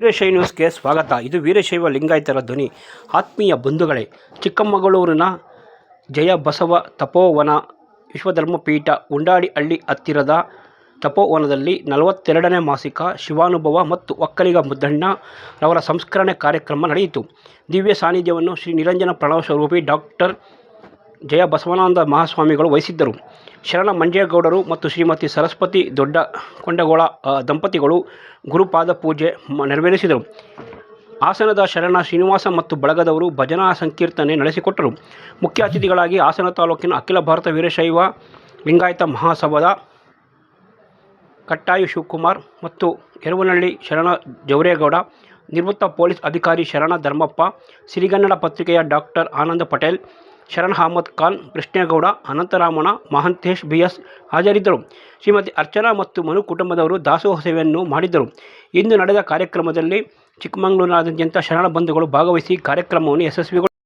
ವೀರಶೈವ ನ್ಯೂಸ್ಗೆ ಸ್ವಾಗತ. ಇದು ವೀರಶೈವ ಲಿಂಗಾಯತರ ಧ್ವನಿ. ಆತ್ಮೀಯ ಬಂಧುಗಳೇ, ಚಿಕ್ಕಮಗಳೂರಿನ ಜಯ ಬಸವ ತಪೋವನ ವಿಶ್ವಧರ್ಮಪೀಠ ಉಂಡಾಡಿಹಳ್ಳಿ ಹತ್ತಿರದ ತಪೋವನದಲ್ಲಿ ನಲವತ್ತೆರಡನೇ ಮಾಸಿಕ ಶಿವಾನುಭವ ಮತ್ತು ಒಕ್ಕಲಿಗ ಮುದ್ದಣ್ಣ ರವರ ಸಂಸ್ಕರಣೆ ಕಾರ್ಯಕ್ರಮ ನಡೆಯಿತು. ದಿವ್ಯ ಸಾನ್ನಿಧ್ಯವನ್ನು ಶ್ರೀ ನಿರಂಜನ ಪ್ರಣವ ಸ್ವರೂಪಿ ಡಾಕ್ಟರ್ ಜಯ ಬಸವಾನಂದ ಮಹಾಸ್ವಾಮಿಗಳು ವಹಿಸಿದ್ದರು. ಶರಣ ಮಂಜೇಗೌಡರು ಮತ್ತು ಶ್ರೀಮತಿ ಸರಸ್ವತಿ ದೊಡ್ಡ ಕೊಂಡಗೋಳ ದಂಪತಿಗಳು ಗುರುಪಾದ ಪೂಜೆ ನೆರವೇರಿಸಿದರು. ಹಾಸನದ ಶರಣ ಶ್ರೀನಿವಾಸ ಮತ್ತು ಬಳಗದವರು ಭಜನಾ ಸಂಕೀರ್ತನೆ ನಡೆಸಿಕೊಟ್ಟರು. ಮುಖ್ಯ ಅತಿಥಿಗಳಾಗಿ ಹಾಸನ ತಾಲೂಕಿನ ಅಖಿಲ ಭಾರತ ವೀರಶೈವ ಲಿಂಗಾಯತ ಮಹಾಸಭಾದ ಕಟ್ಟಾಯು ಶಿವಕುಮಾರ್ ಮತ್ತು ಯರವನಹಳ್ಳಿ ಶರಣ ಜವರೇಗೌಡ ನಿವೃತ್ತ ಪೊಲೀಸ್ ಅಧಿಕಾರಿ ಶರಣ ಧರ್ಮಪ್ಪ, ಸಿರಿಗನ್ನಡ ಪತ್ರಿಕೆಯ doctor Ananda Patel Sharan Ahmad Khan, Krishnegowda Anantharamana Mahantesh B S ಹಾಜರಿದ್ದರು. ಶ್ರೀಮತಿ ಅರ್ಚನಾ ಮತ್ತು ಮನು ಕುಟುಂಬದವರು ದಾಸೋಹ ಸೇವೆಯನ್ನು ಮಾಡಿದ್ದರು. ಇಂದು ನಡೆದ ಕಾರ್ಯಕ್ರಮದಲ್ಲಿ ಚಿಕ್ಕಮಗಳೂರಿನಾದ್ಯಂತ ಶರಣ ಬಂಧುಗಳು ಭಾಗವಹಿಸಿ ಕಾರ್ಯಕ್ರಮವನ್ನು ಯಶಸ್ವಿಗೊಳಿಸಿದರು.